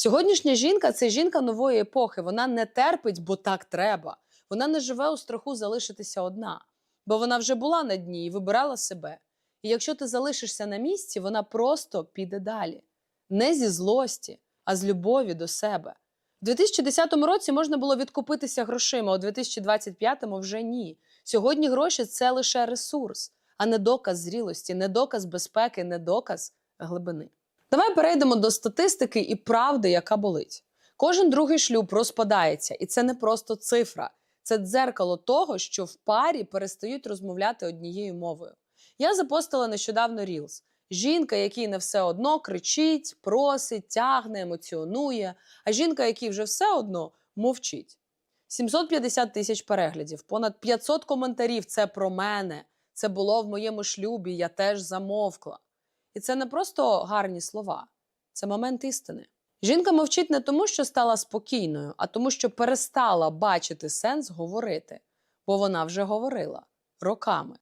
Сьогоднішня жінка це жінка нової епохи. Вона не терпить, бо так треба. Вона не живе у страху залишитися одна, бо вона вже була на дні і вибирала себе. І якщо ти залишишся на місці, вона просто піде далі. Не зі злості, а з любові до себе. У 2010 році можна було відкупитися грошима, у 2025 вже ні. Сьогодні гроші це лише ресурс, а не доказ зрілості, не доказ безпеки, не доказ глибини. Давай перейдемо до статистики і правди, яка болить. Кожен другий шлюб розпадається, і це не просто цифра, це дзеркало того, що в парі перестають розмовляти однією мовою. Я запостила нещодавно Reels. Жінка, якій не все одно кричить, просить, тягне, емоціонує, а жінка, якій вже все одно мовчить. 750 тисяч переглядів, понад 500 коментарів. Це про мене. Це було в моєму шлюбі, я теж замовкла. І це не просто гарні слова, це момент істини. Жінка мовчить не тому, що стала спокійною, а тому, що перестала бачити сенс говорити, бо вона вже говорила роками.